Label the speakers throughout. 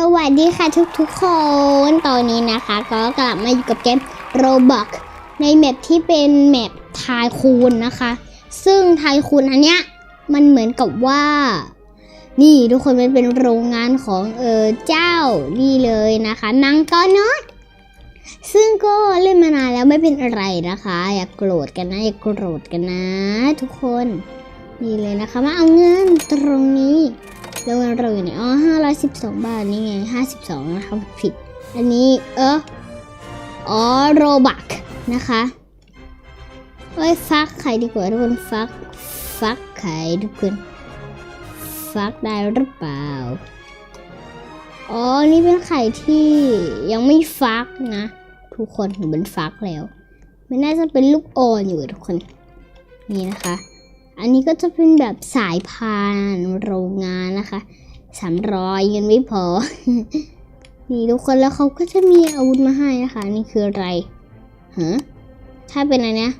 Speaker 1: สวัสดีค่ะทุกๆคน ตอนนี้นะคะ ก็กลับมาอยู่กับเกม Roblox ในแมปที่เป็นแมปทายคูณนะคะ ซึ่งทายคูณอันเนี้ยมันเหมือนกับว่า นี่ทุกคนมันเป็นโรงงานของเออเจ้านี่เลยนะคะมังกรน้อยซึ่งก็เล่นมานานแล้วไม่เป็นอะไรนะคะ อย่ากโกรธกันนะอย่ากโกรธกันนะ ทุกคนนี่เลยนะคะมาเอาเงินตรงนี้ แล้วเราอยู่ไหนอ๋อห้าร้อยสิบสองบาทนี่ไงห้าสิบสองนะคะผิด อันนี้เอออ๋อโรบักนะคะเอ้ยฟักไข่ดีกว่าทุกคนฟักฟักไข่ทุกคนฟักได้หรือเปล่าอ๋อ นี่เป็นไข่ที่ยังไม่ฟักนะ ทุกคนหรือมันฟักแล้ว มันน่าจะเป็นลูกอ่อนอยู่ทุกคน นี่นะคะ อันนี้ก็จะเป็นแบบสายพานโรงงานนะคะสามร้อยเงินไม่พอ นี่ทุกคนแล้วเขาก็จะมีอาวุธมาให้นะคะ นี่คืออะไรฮะถ้าเป็นอะไรนะ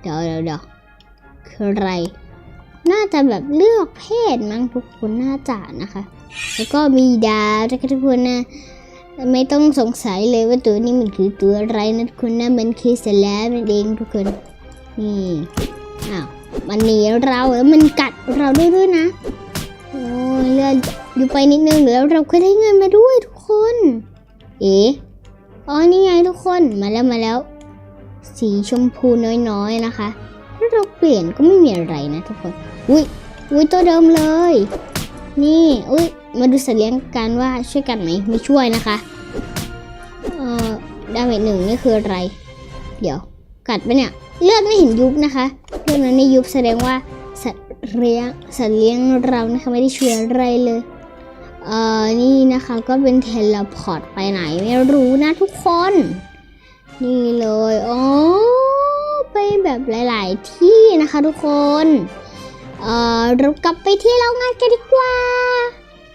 Speaker 1: เดี๋ยวเดี๋ยวเดี๋ยวคืออะไร น่าจะแบบเลือกเพศมั้งทุกคนน่าจะนะคะ แล้วก็มีดาวนะคะทุกคนนะไม่ต้องสงสัยเลยว่าตัวนี้มันคือตัวอะไรนะทุกคนนะมันคือสแลมนั่นเองทุกคน นี่อ้าว มันหนีเราแล้วมันกัดเราด้วยด้วยนะ โอ้ยเลือนอยู่ไปนิดนึงแล้วเราก็ได้เงินมาด้วยทุกคน เอ๋อ๋อนี่ไงทุกคนมาแล้วมาแล้ว สีชมพูน้อยๆนะคะ ถ้าเราเปลี่ยนก็ไม่มีอะไรนะทุกคน อุ้ยอุ้ยตัวเดิมเลย นี่อุ้ยมาดูสัตว์เลี้ยงกันว่าช่วยกันไหมไม่ช่วยนะคะ เอ่อดาเมจหนึ่งนี่คืออะไร เดี๋ยว กัดไปเนี่ย เลือดไม่เห็นยุบนะคะ เรื่องนั้นไม่ยุบแสดงว่าสัตว์เลี้ยงสัตว์เลี้ยงเรานะคะไม่ได้ช่วยอะไรเลย เอ่อ นี่นะคะก็เป็นเทเลพอร์ตไปไหนไม่รู้นะทุกคน นี่เลยอ๋อไปแบบหลาย ๆ ที่นะคะทุกคน เอ่อเรากลับไปที่เรางานกันดีกว่า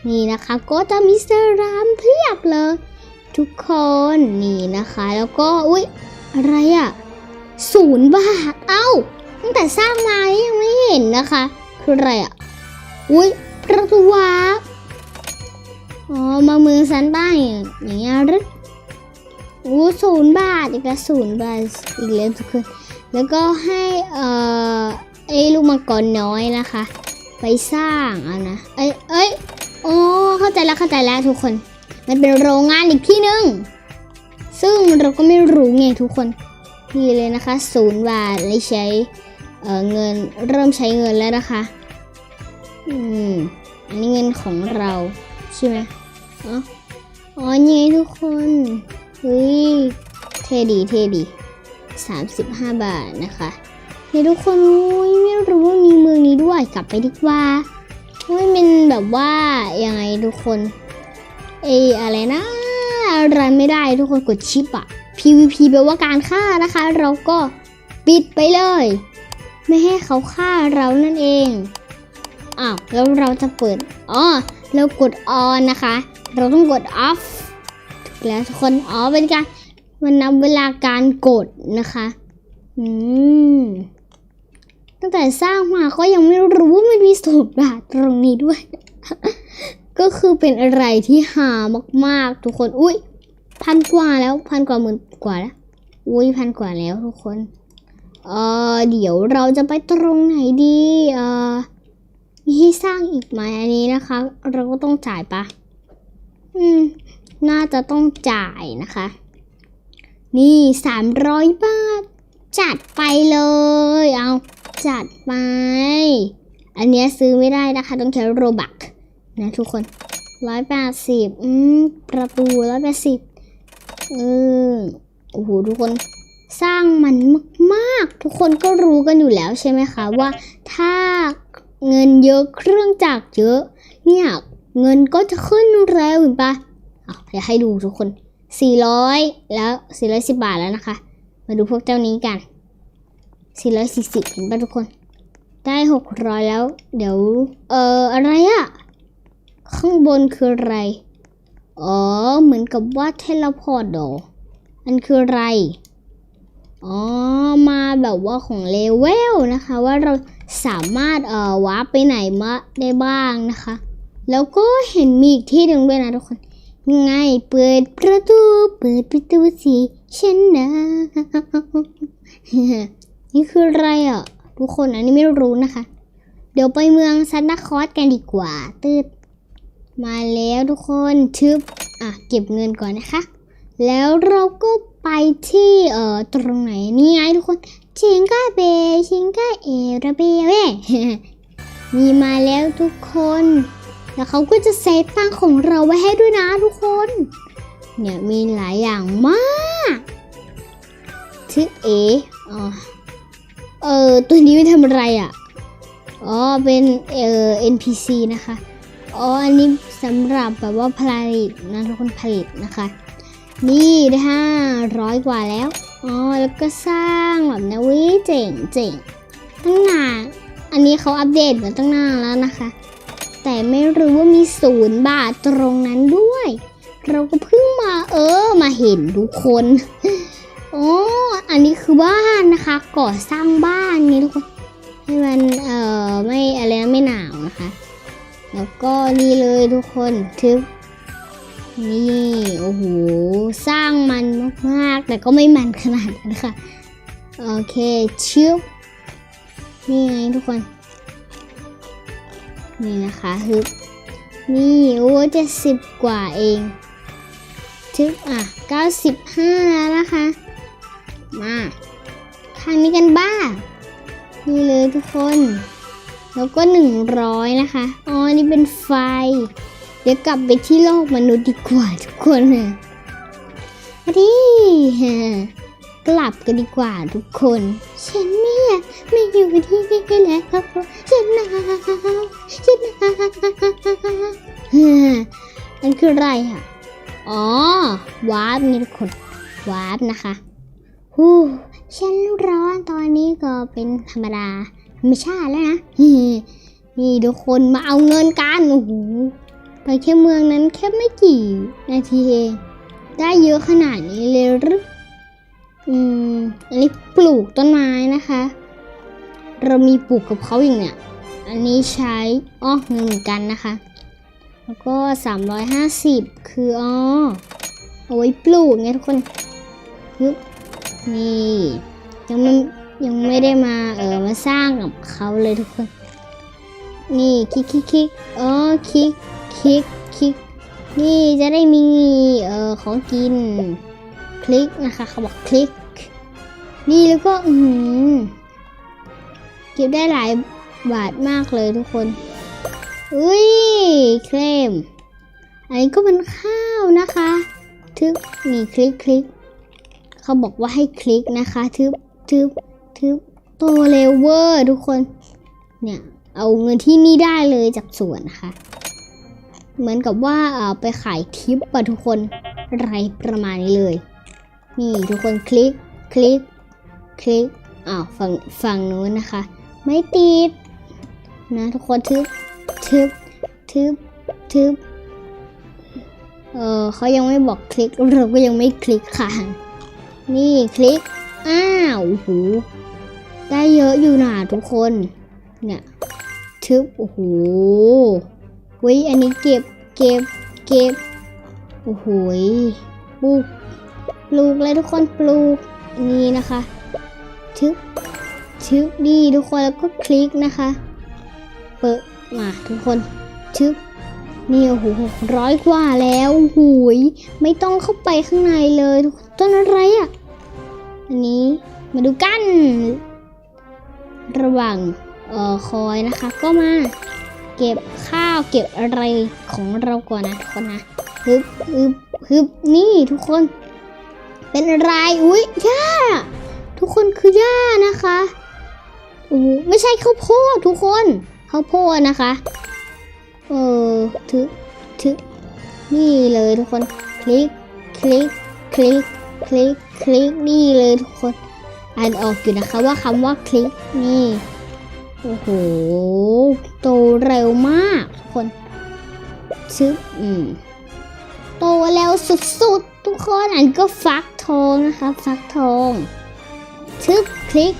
Speaker 1: นี่นะคะก็จะมีเซรั่มเพียบเลย ทุกคนนี่นะคะ แล้วก็อุ๊ยอะไรอะศูนย์บาท เอ้า ตั้งแต่สร้างมายังไม่เห็นนะคะ คืออะไรอะ อุ้ยประตูวาร์ปอ๋อ มาเมืองซันต้าอย่างเงี้ยหรือโอ้ศูนย์บาทอีกแล้วศูนย์บาทอีกแล้วทุกคนแล้วก็ให้เอ่อไอ้ลูกมังกรน้อยนะคะ ไปสร้างเอานะเอ้ยเอ้ยโอ้เข้าใจแล้วเข้าใจแล้วทุกคน มันเป็นโรงงานอีกที่หนึ่งซึ่งเราก็ไม่รู้ไงทุกคนนี่เลยนะคะศูนย์บาทเลยใช้ เออเงินเริ่มใช้เงินแล้วนะคะ อืม อันนี้เงินของเราใช่ไหมอ๋ออ๋อนี่ไงทุกคนเฮ้ยเทดีเทดี35บห้าบาทนะคะเฮ้ยทุกคนอุ้ยไม่รู้ว่ามีเมืองนี้ด้วยกลับไปดีกว่าเฮ้ยมันแบบว่ายังไงทุกคนเอออะไรนะอะไรไม่ได้ทุกคนกดชิปอะ PVP แปลว่าการฆ่านะคะ เราก็ปิดไปเลย ไม่ให้เขาฆ่าเรานั่นเองอ้าวแล้วเราจะเปิดอ๋อเรากด on นนะคะ เราต้องกด off ถูกแล้วทุกคนอ๋อเป็นการมันนับเวลาการกดนะคะ อืม ตั้งแต่สร้างมาก็ยังไม่รู้ว่ามันมีสูตรบาทตรงนี้ด้วย ก็คือเป็นอะไรที่หามาก ๆ ทุกคน อุ้ยพันกว่าแล้วพันกว่าหมื่นกว่าแล้ว อุ้ยพันกว่าแล้วทุกคน เออเดี๋ยวเราจะไปตรงไหนดีเออมีให้สร้างอีกไหมอันนี้นะคะ เราก็ต้องจ่ายปะอืม น่าจะต้องจ่ายนะคะ นี่สามร้อยบาท จัดไปเลย เอาจัดไป อันเนี้ยซื้อไม่ได้นะคะ ต้องใช้โรบักนะทุกคนร้อยแปดสิบอืม ประตูร้อยแปดสิบเออโอ้โห ทุกคน สร้างมันมากๆ ทุกคนก็รู้กันอยู่แล้วใช่ไหมคะ ว่าถ้าเงินเยอะเครื่องจักรเยอะ เนี่ยเงินก็จะขึ้นเร็วเห็นปะอะอยากให้ดูทุกคน 400 แล้ว 410 บาทแล้วนะคะ มาดูพวกเจ้านี้กัน 440 เห็นปะทุกคน ได้ 600 แล้ว เดี๋ยว เอ่อ อะไรอะข้างบนคืออะไร อ๋อ เหมือนกับว่าเทเลพอร์ตโดอันคืออะไร อ๋อ มาแบบว่าของเลเวลนะคะ ว่าเราสามารถเอ่อวาร์ปไปไหนมาได้บ้างนะคะ แล้วก็เห็นมีอีกที่หนึ่งด้วยนะทุกคนยังไงเปิดประตู เปิดประตูสิฉันนะนี่คืออะไรอะ ทุกคนอันนี้ไม่รู้นะคะ เดี๋ยวไปเมืองซันตาคอสกันดีกว่า ตืดมาแล้วทุกคนชึบอะ เก็บเงินก่อนนะคะ แล้วเราก็ ไปที่เอ่อตรงไหนนี่ไงทุกคนชิงก้าเบชิงก้าเอระเบเว้มีมาแล้วทุกคน แล้วเขาก็จะเซฟตังของเราไว้ให้ด้วยนะทุกคน เนี่ยมีหลายอย่างมากทึกเออ๋อเออตัวนี้ไม่ทำอะไรอะ อ๋อ เป็นเอ่อ NPC นะคะ อ๋อ อันนี้สำหรับแบบว่าผลิตนะทุกคนผลิตนะคะ นี่ได้ห้าร้อยกว่าแล้ว อ๋อ แล้วก็สร้างแบบนะวิเจ๋งเจ๋งตั้งนาน อันนี้เขาอัปเดตมาตั้งนานแล้วนะคะ แต่ไม่รู้ว่ามีศูนย์บาทตรงนั้นด้วย เราก็เพิ่งมาเออมาเห็นทุกคนอ๋ออันนี้คือบ้านนะคะ ก่อสร้างบ้านนี่ทุกคนให้มันเอ่อไม่อะไรนะไม่หนาวนะคะ แล้วก็นี่เลยทุกคนทึบ นี่โอ้โหสร้างมันมากๆ แต่ก็ไม่มันขนาดนั้นค่ะ โอเคชิบนี่ไงทุกคน นี่นะคะฮึบนี่โอ้จ็ดสิบกว่าเองทึบอะเก้าสิบห้าแล้วนะคะ มาข้างนี้กันบ้างนี่เลยทุกคน แล้วก็หนึ่งร้อยนะคะ อ๋อ นี่เป็นไฟ เดี๋ยวกลับไปที่โลกมนุษย์ดีกว่าทุกคนนะมาดิฮะกลับกันดีกว่าทุกคน ฉันไม่อยากไม่อยู่ที่นี่แล้วฉันหนาวฉันหนาวฮะนั่นคืออะไรอะอ๋อวาร์ปนี่ทุกคนวาร์ปนะคะฮู้ฉันร้อนตอนนี้ก็เป็นธรรมดาธรรมชาติแล้วนะนี่ทุกคนมาเอาเงินกันโอ้โห ไปแค่เมืองนั้นแค่ไม่กี่นาทีเอง ได้เยอะขนาดนี้เลยหรืออืมอันนี้ปลูกต้นไม้นะคะ เรามีปลูกกับเขาอย่างเนี้ยอันนี้ใช้อ้อเงินเหมือนกันนะคะ แล้วก็ 350 คืออ๋อเอาไว้ปลูกไงทุกคนปึ๊บนี่ยังไม่ยังไม่ได้มาเออมาสร้างกับเขาเลยทุกคน นี่คลิกคลิกคลิกเออคลิก คลิกคลิกนี่จะได้มีเออของกิน คลิกนะคะเขาบอกคลิก นี่แล้วก็อือหือเก็บได้หลายบาทมากเลยทุกคนอุ้ยเคลมอันนี้ก็เป็นข้าวนะคะทึบนี่คลิกคลิกเขาบอกว่าให้คลิกนะคะทึบทึบทึบโตเลเวอร์ทุกคน เนี่ย เอาเงินที่นี่ได้เลยจากสวนนะคะ เหมือนกับว่าไปขายทิปอะทุกคนอะไรประมาณนี้เลย นี่ทุกคนคลิกคลิกคลิกอ้าวฝั่งฝั่งนู้นนะคะ ไม่ติดนะทุกคนทึบทึบทึบทึบเออเขายังไม่บอกคลิกเราก็ยังไม่คลิกค่ะ นี่คลิกอ้าวโอ้โหได้เยอะอยู่นะทุกคน เนี่ยทึบโอ้โห ว้ย อันนี้เก็บ เก็บ เก็บ โอ้โหปลูก ปลูกเลยทุกคนปลูก นี่นะคะ ทึบ ทึบดีทุกคนแล้วก็คลิกนะคะ เปิดมาทุกคน ทึบนี่โอ้โหหกร้อยกว่าแล้วโอ้โหยไม่ต้องเข้าไปข้างในเลยต้นอะไรอะ อันนี้มาดูกัน ระหว่างเอ่อคอยนะคะ ก็มา เก็บข้าวเก็บอะไรของเราก่อนนะทุกคนนะฮึบฮึบฮึบนี่ทุกคน เป็นอะไรอุ้ยหญ้า ทุกคนคือหญ้านะคะโอ้ไม่ใช่ข้าวโพดทุกคนข้าวโพดนะคะเออทึบทึบนี่เลยทุกคน คลิกคลิกคลิกคลิกคลิกนี่เลยทุกคนอ่านออกอยู่นะคะว่าคำว่าคลิกนี่ โอ้โห โตเร็วมากทุกคนชึบอืม โตเร็วสุดๆ ทุกคนอันก็ฟักทองนะคะฟักทองชึบคลิก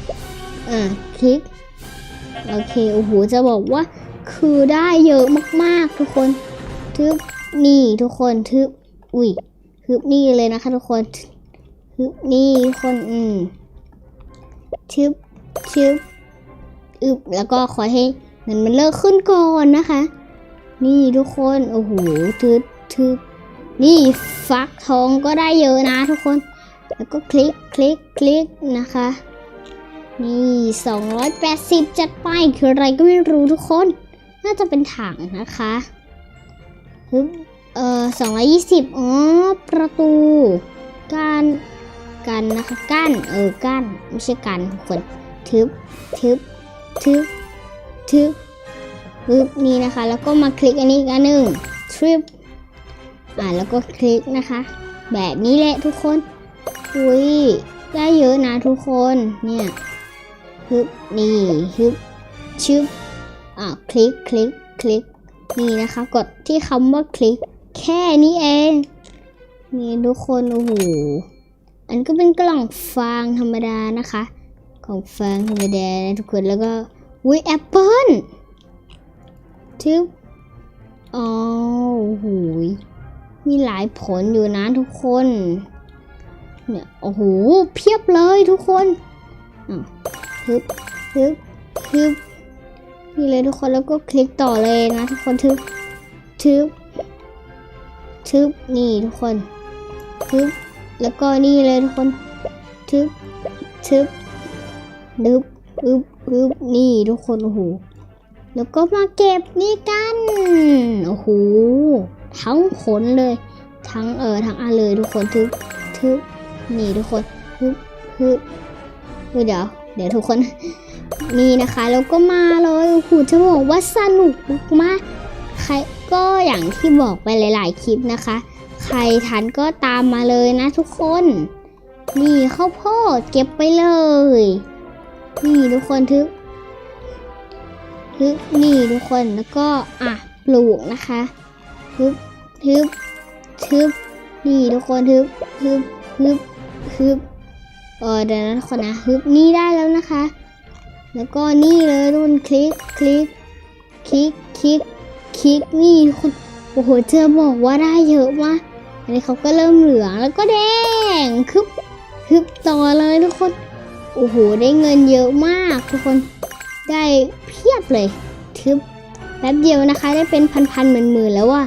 Speaker 1: อ่า คลิก โอเค โอ้โห จะบอกว่าคือได้เยอะมากๆ ทุกคนทึบนี่ทุกคนทึบอุ้ยทึบนี่เลยนะคะ ทุกคนทึบนี่ทุกคน อืมทึบทึบ อึบแล้วก็ขอยให้เงินมันเลิกขึ้นก่อนนะคะ นี่ทุกคนโอ้โหทึบทึบนี่ฟักทองก็ได้เยอะนะทุกคน แล้วก็คลิกคลิกคลิกนะคะ นี่ 280 จัดไปคืออะไรก็ไม่รู้ทุกคน น่าจะเป็นถังนะคะฮึบเอ่อ220อ๋อประตูการกันนะคะกั้นเออกั้นไม่ใช่กันทุกคนทึบทึบ ทึบทึบฮึบนี่นะคะ แล้วก็มาคลิกอันนี้อีกอันหนึ่งทริปอ่าแล้วก็คลิกนะคะ แบบนี้แหละทุกคนอุ้ยได้เยอะนะทุกคนเนี่ยฮึบนี่ฮึบชึบอ่าคลิกคลิกคลิกนี่นะคะ กดที่คำว่าคลิก แค่นี้เองนี่ทุกคนโอ้โหอันก็เป็นกล่องฟางธรรมดานะคะ กล่องฟางธรรมดานะทุกคนแล้วก็วิแอปเปิลทึบอ๋อโอ้โหมีหลายผลอยู่นะทุกคน เนี่ยโอ้โหเพียบเลยทุกคนอะฮึบฮึบฮึบนี่เลยทุกคนแล้วก็คลิกต่อเลยนะทุกคนทึบทึบทึบนี่ทุกคนทึบแล้วก็นี่เลยทุกคนทึบทึบ ดึบอึบอึบนี่ทุกคนโอ้โหแล้วก็มาเก็บนี่กันโอ้โหทั้งผลเลย ทั้งเออทั้งอันเลยทุกคนทึบทึบนี่ทุกคนฮึบฮึบเดี๋ยวเดี๋ยวทุกคนนี่นะคะแล้วก็มาเลยโอ้โหจะบอกว่าสนุกมากใครก็อย่างที่บอกไปหลาย ๆ คลิปนะคะ ใครทันก็ตามมาเลยนะทุกคน นี่ข้าวโพดเก็บไปเลย นี่ทุกคนทึบทึบนี่ทุกคนแล้วก็อะปลูกนะคะทึบทึบทึบนี่ทุกคนทึบทึบทึบทึบเออเดี๋ยวนะทุกคนนะฮึบนี่ได้แล้วนะคะ แล้วก็นี่เลยทุกคนคลิกคลิกคลิกคลิกคลิกนี่ทุกคนโอ้โหเจอบอกว่าได้เยอะมากอันนี้เขาก็เริ่มเหลืองแล้วก็แดงคึบคึบต่อเลยทุกคน โอ้โห ได้เงินเยอะมากทุกคน ได้เพียบเลย ทึบแป๊บเดียวนะคะ ได้เป็นพันๆหมื่นๆแล้วว่ะ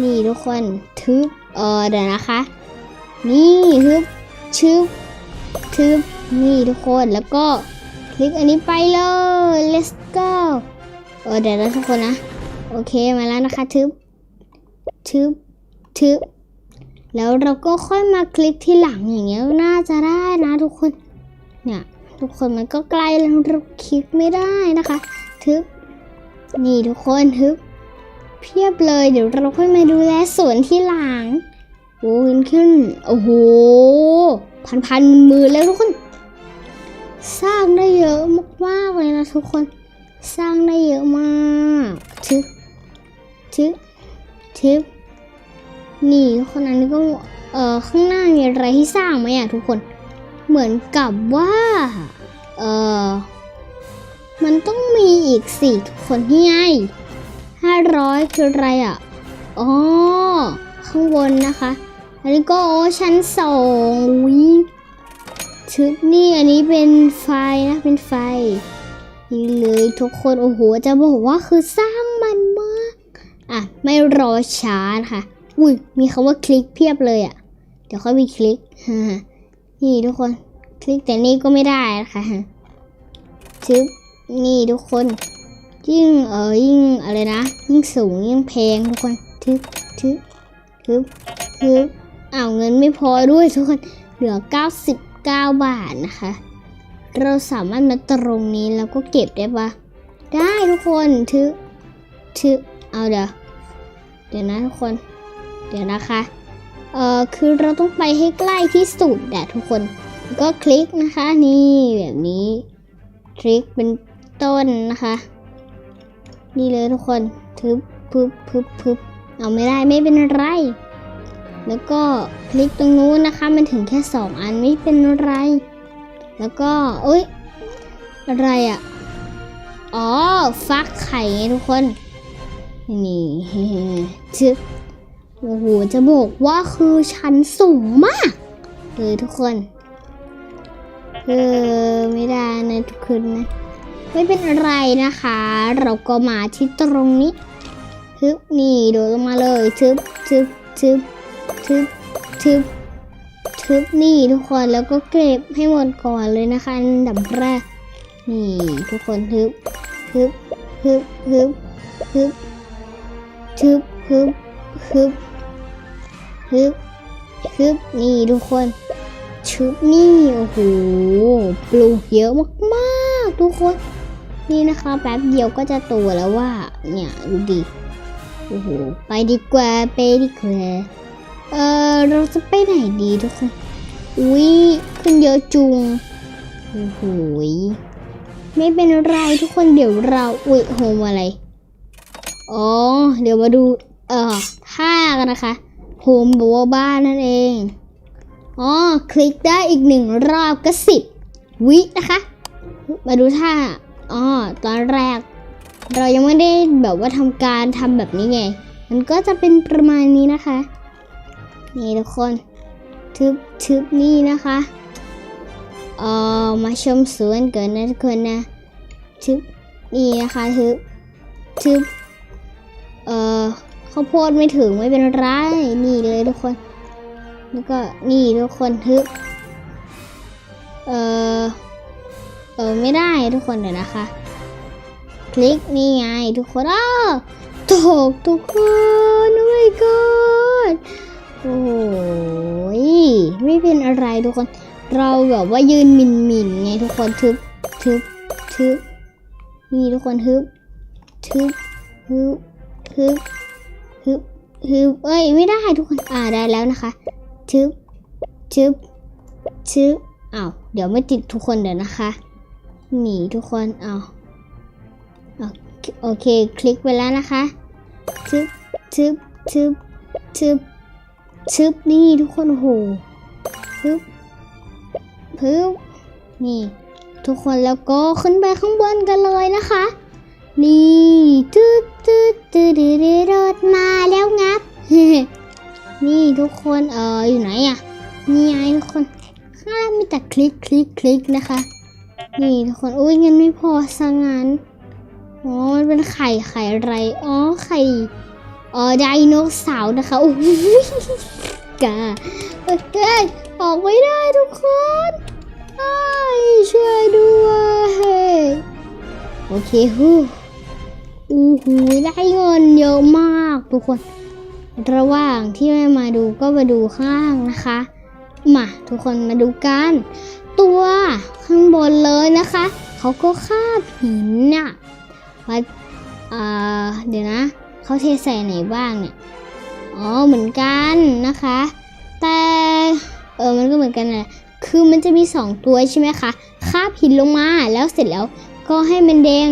Speaker 1: นี่ทุกคน ทึบ เออเดี๋ยวนะคะ นี่ฮึบ ชึบ ทึบ นี่ทุกคน แล้วก็คลิกอันนี้ไปเลย let's go เออเดี๋ยวนะทุกคนนะ โอเค มาแล้วนะคะ ทึบ ทึบ ทึบ แล้วเราก็ค่อยมาคลิกที่หลังอย่างเงี้ย น่าจะได้นะทุกคน เนี่ยทุกคนมันก็ใกล้แล้วเราคลิกไม่ได้นะคะ ทึบนี่ทุกคนทึบเพียบเลยเดี๋ยวเราค่อยมาดูแลสวนที่หลังโอ้ยขึ้นโอ้โหพันพันมือแล้วทุกคน สร้างได้เยอะมากๆเลยนะทุกคน สร้างได้เยอะมากทึบทึบทึบนี่คนอันนี้ก็เออข้างหน้ามีอะไรที่สร้างไหมอะทุกคน เหมือนกับว่า เออมันต้องมีอีกสี่ทุกคนนี่ไงห้าร้อยคืออะไรอะ อ๋อ ข้างบนนะคะอันนี้ก็โอชั้นสองอุ๊ยชุดนี่อันนี้เป็นไฟนะ เป็นไฟ นี่เลยทุกคนโอ้โห จะบอกว่าคือสร้างมันมาก อะ ไม่รอช้านะคะอุ้ยมีคำว่าคลิกเพียบเลยอะ เดี๋ยวค่อยมีคลิกฮ่า นี่ทุกคน คลิกแต่นี่ก็ไม่ได้นะคะชึบนี่ทุกคน ยิ่งเออยิ่งอะไรนะ ยิ่งสูงยิ่งแพงทุกคนทึบทึบทึบทึบอ้าวเงินไม่พอด้วยทุกคน เหลือ 99 บาทนะคะ เราสามารถมาตรงนี้แล้วก็เก็บได้ปะได้ทุกคนทึบทึบเอาเดี๋ยวเดี๋ยวนะทุกคน เดี๋ยวนะคะ เอ่อคือเราต้องไปให้ใกล้ที่สุดอะทุกคนก็คลิกนะคะนี่แบบนี้คลิกเป็นต้นนะคะ นี่เลยทุกคนทึบพึบพึบพึบเอาไม่ได้ไม่เป็นไร แล้วก็คลิกตรงนู้นนะคะ มันถึงแค่สองอันไม่เป็นไร แล้วก็เอ้ยอะไรอะ่ะอ๋อฟักไข่ไงทุกคน นี่ชึบ โอ้โห จะบอกว่าคือชั้นสูงมาก เลยทุกคน เออ ไม่ได้นะทุกคนนะ ไม่เป็นอะไรนะคะ เราก็มาที่ตรงนี้ทึบนี่โดดลงมาเลยทึบทึบทึบทึบทึบทึบนี่ทุกคนแล้วก็เก็บให้หมดก่อนเลยนะคะอันดับแรกนี่ทุกคนทึบทึบทึบทึบทึบทึบทึบทึบ ทึบทึบนี่ทุกคนชุบนี่โอ้โหปลูกเยอะมากๆ ทุกคน นี่นะคะแป๊บเดียวก็จะโตแล้วว่า เนี่ยดูดิโอ้โหไปดีกว่าไปดีกว่าเออเราจะไปไหนดีทุกคนอุ้ยขึ้นเยอะจุงโอ้โหไม่เป็นไรทุกคนเดี๋ยวเราอุ้ยโฮมอะไรอ๋อเดี๋ยวมาดูเออท่ากันนะคะ โฮมบัวาบ้านนั่นเอง อ๋อ คลิกได้อีกหนึ่งรอบก็สิบวินะคะ มาดูท่า อ๋อ ตอนแรก เรายังไม่ได้แบบว่าทำการทำแบบนี้ไง มันก็จะเป็นประมาณนี้นะคะ นี่ทุกคน ทึบทึบนี่นะคะเอ่อมาชมสวนเกินนะทุกคนนะทึบนี่นะคะทึบทึบเอ่อ ข้าวโพดไม่ถึงไม่เป็นไร นี่เลยทุกคน แล้วก็นี่ทุกคนทึบเออเออไม่ได้ทุกคนเดี๋ยวนะคะ คลิกนี่ไงทุกคนอ้าตกทุกคนโอ้ my god โอ้ยไม่เป็นอะไรทุกคน เราแบบว่ายืนมินมินไงทุกคนทึบทึบทึบนี่ทุกคนทึบทึบทึบทึบ ทึบเอ้ยไม่ได้ทุกคนอ่าได้แล้วนะคะทึบทึบทึบอ้าวเดี๋ยวไม่ติดทุกคนเดี๋ยวนะคะหนีทุกคนเอาเอาโอเคคลิกไปแล้วนะคะทึบทึบทึบทึบทึบนี่ทุกคนโอ้โหทึบพึบนี่ ทุกคนแล้วก็ขึ้นไปข้างบนกันเลยนะคะ นี่ตึ๊ดตึ๊ดตึ๊ดตึ๊ดตึ๊ดรถมาแล้วงับ นี่ทุกคนเอออยู่ไหนอะนี่ไงทุกคนข้างล่างมีแต่คลิกคลิกคลิกนะคะ นี่ทุกคนอุ้ยเงินไม่พอสังงานอ๋อมันเป็นไข่ไข่อะไรอ๋อไข่อ๋อไดโนเสาร์นะคะโอ้ยกาเอ้ยเอ้ยออกไม่ได้ทุกคนอ้ยช่วยด้วยโอเคฮู้ อู้หูได้เงินเยอะมากทุกคน ระหว่างที่ไม่มาดูก็มาดูข้างล่างนะคะ มาทุกคนมาดูกัน ตัวข้างบนเลยนะคะ เขาก็คาบหินน่ะมาอ่าเดี๋ยวนะเขาเทใส่ไหนบ้างเนี่ย อ๋อเหมือนกันนะคะ แต่เออมันก็เหมือนกันแหละคือมันจะมีสองตัวใช่ไหมคะคาบหินลงมาแล้วเสร็จแล้วก็ให้มันแดง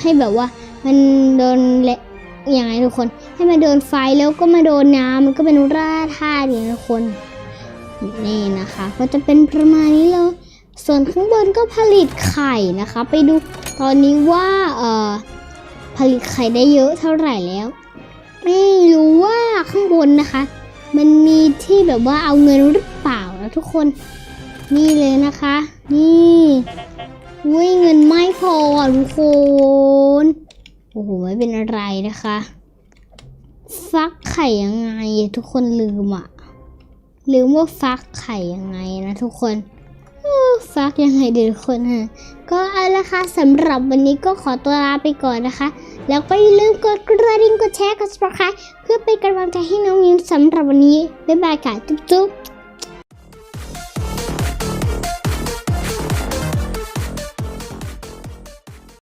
Speaker 1: ให้แบบว่า มันโดนเละยังไงทุกคน ให้มันโดนไฟแล้วก็มาโดนน้ำมันก็เป็นราธาตุอย่าทีทุกคน นี่นะคะ ก็จะเป็นประมาณนี้เลย ส่วนข้างบนก็ผลิตไข่นะคะ ไปดูตอนนี้ว่าเอ่อผลิตไข่ได้เยอะเท่าไหร่แล้ว ไม่รู้ว่าข้างบนนะคะ มันมีที่แบบว่าเอาเงินหรือเปล่านะทุกคน นี่เลยนะคะ นี่อุ้ยเงินไม่พอทุกคน โอ้โหไม่เป็นอะไรนะคะ ฟักไข่ยังไงทุกคนลืมอะลืมว่าฟักไข่ยังไงนะทุกคนฟักยังไงดีทุกคนฮะก็เอาละค่ะสำหรับวันนี้ก็ขอตัวลาไปก่อนนะคะ แล้วก็อย่าลืมกดกระดิ่งกดแชร์กด subscribe เพื่อเป็นกำลังใจให้น้องยินสำหรับวันนี้ บ๊ายบายค่ะจุ๊บๆ